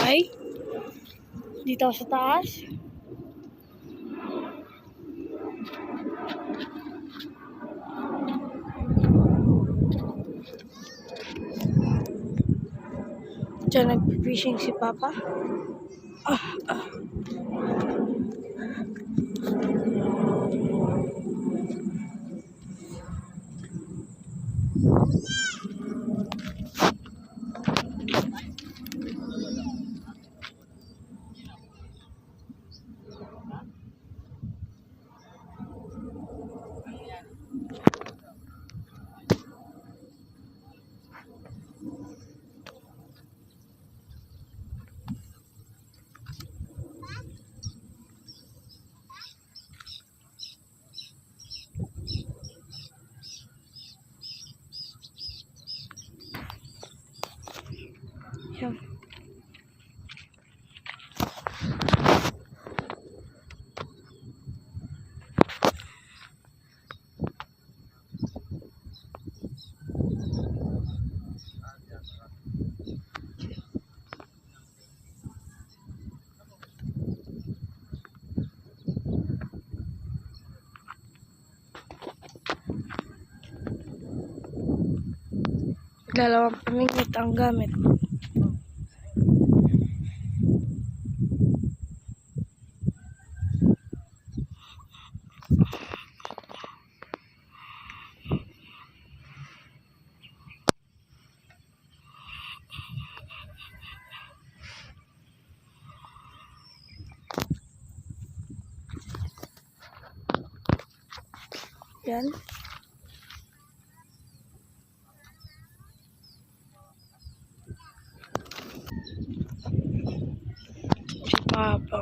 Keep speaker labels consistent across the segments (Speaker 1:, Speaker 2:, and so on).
Speaker 1: Okay. Dito sa taas. Diyan nag-fishing si Papa. Ah, ah. Dalawang pamingit ang gamit. Yan. Si Papa.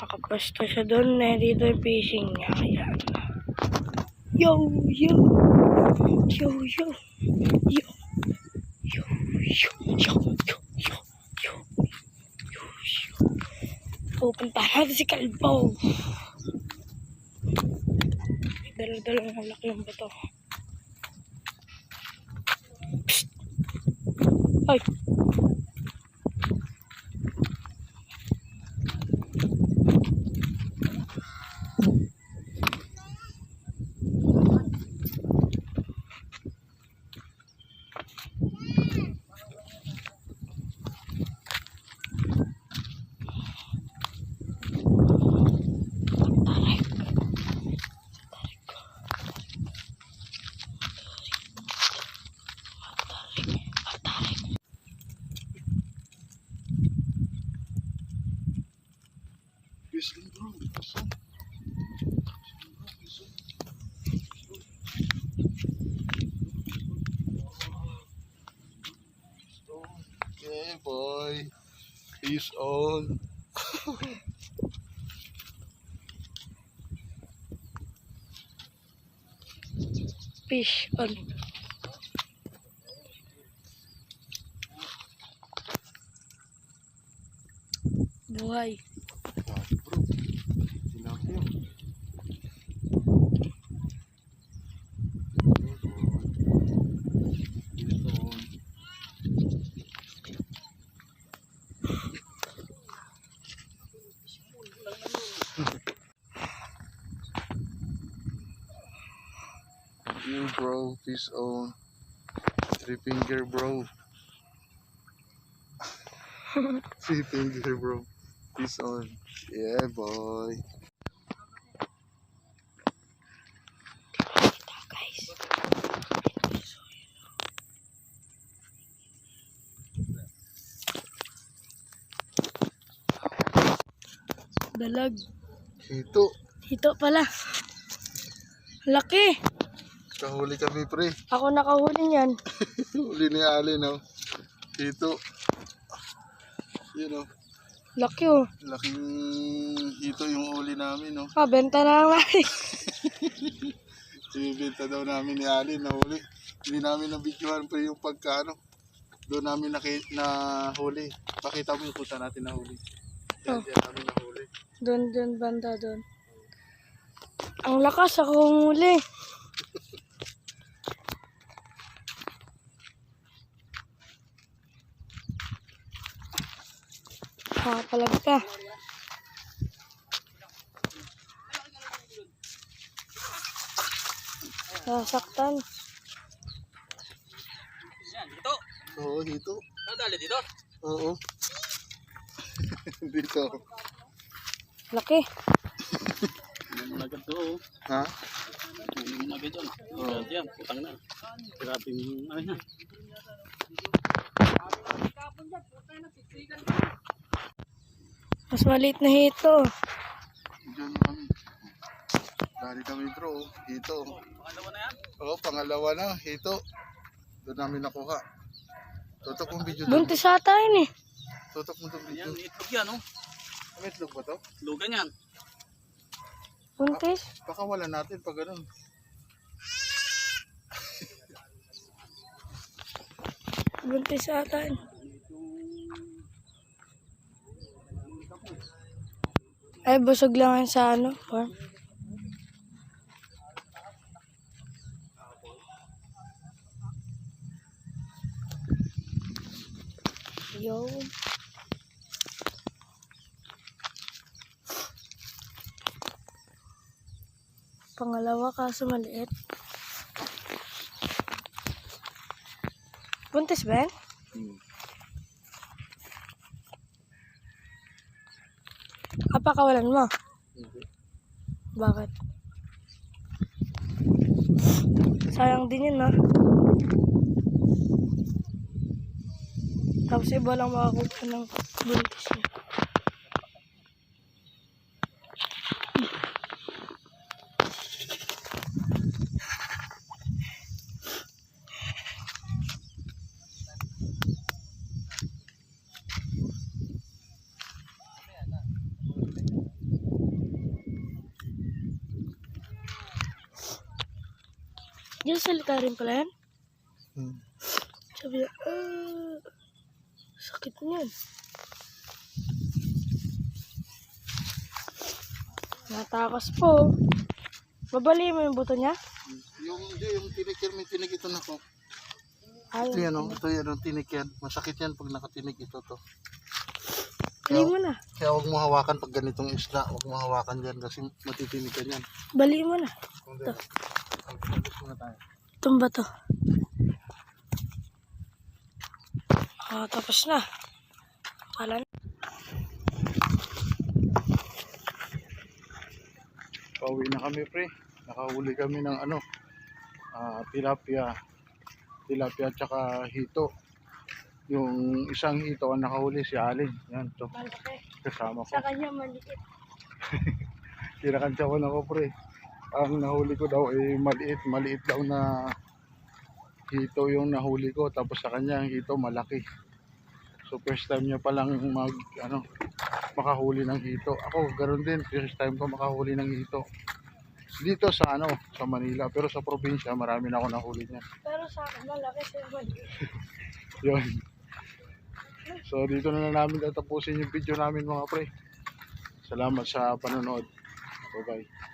Speaker 1: Nakapasto siya doon eh. Dito yung fishing niya. Ayan. Yo, yo. Yo, yo. Yo. Yo, yo, yo, yo, yo, yo. Yo, yo. Pupunta natin si Kalbo. Dalo-dalo ng malaki yung bato. Psst. Ay.
Speaker 2: Yes, bro. Okay, boy. He's on.
Speaker 1: Fish on. Buhay.
Speaker 2: Dati, bro. Tilapia. He's on. You bro, fish on. Three finger bro. Three finger bro. Fish on. Yeah boy.
Speaker 1: Dalag.
Speaker 2: Ito.
Speaker 1: Ito pala. Laki.
Speaker 2: Kahuli kami pre.
Speaker 1: Ako nakahuli niyan.
Speaker 2: Huli ni Ali no. Ito. Yun oh.
Speaker 1: Laki oh.
Speaker 2: Laking hito yung uli namin no.
Speaker 1: Ah, benta na lang natin.
Speaker 2: Ibibenta daw namin ni Ali na huli. Hindi namin nabidyohan pre yung pagkano. Doon namin naki, na huli. Pakita mo yung kuta natin na huli. Yan,
Speaker 1: Oh.
Speaker 2: yan namin na huli.
Speaker 1: Doon, doon, banda doon. Ang lakas ako huli. Nakapalag ka. Nasaktan.
Speaker 3: Yan, dito.
Speaker 2: Oo, dito.
Speaker 3: Nadali dito.
Speaker 2: Oo. dito.
Speaker 1: Laki.
Speaker 3: Yung agad to.
Speaker 2: Ha?
Speaker 3: Yung agad yun. Agad yan. Putang na. Grabe yung ano yan.
Speaker 1: Mas maliit na hito.
Speaker 2: Diyan kami. Dari kami bro. Dito.
Speaker 3: Pangalawa na yan.
Speaker 2: Oo, pangalawa na. Dito. Doon namin nakuha. Tutok mong video doon.
Speaker 1: Buntis ata yun eh.
Speaker 2: Tutok mo doon video.
Speaker 3: Yan, itlog yan, oh.
Speaker 2: May itlog ba to?
Speaker 3: Itlogan yan.
Speaker 1: Buntis.
Speaker 2: Baka wala natin pag ganun.
Speaker 1: Buntis ata yun. Ay, busog lang yan sa ano, farm. Yun. Pangalawa kaso maliit. Buntis ba?
Speaker 2: Hmm.
Speaker 1: Kapakawalan mo.
Speaker 2: Hindi.
Speaker 1: Bakit? Sayang din yun, ha? Tapos iba lang makakuha ng buntis niya. Diyan salita rin pala yan.
Speaker 2: Hmm.
Speaker 1: Sabi niya, ah, sakit niyan. Natakas po. Babali mo yung buto niya?
Speaker 2: Yung, hindi, yung tinik yan, may tinik ito na ko.
Speaker 1: Ay,
Speaker 2: Ito yan, oh. ito yan, yung tinik yan. Masakit yan pag nakatinik ito to.
Speaker 1: bali mo na.
Speaker 2: Kaya huwag mo hawakan pag ganitong isda. Huwag mo hawakan yan kasi matitinig ka yan.
Speaker 1: Bali mo na.
Speaker 2: Hindi.
Speaker 1: Tumba to. Ah, tapos na. Kala na.
Speaker 2: Pauwi na kami pre. Nakahuli kami ng ano, ah, tilapia. Tilapia at saka hito. Yung isang hito ang nakahuli si Alin. Yan, to.
Speaker 1: Malaki.
Speaker 2: Kasama ko.
Speaker 1: Sa kanya maliit.
Speaker 2: Kinakansya ko na ko pre. Ang nahuli ko daw ay maliit. Maliit daw na hito yung nahuli ko. Tapos sa kanya ang hito malaki. So first time niya palang mag ano makahuli ng hito. Ako ganoon din first time ko makahuli ng hito. Dito sa ano sa Manila pero sa probinsya marami na ako nahuli niyan.
Speaker 1: Pero sa akin, malaki siya.
Speaker 2: Yun. So dito na lang namin tatapusin yung video namin mga pre. Salamat sa panonood. Bye bye.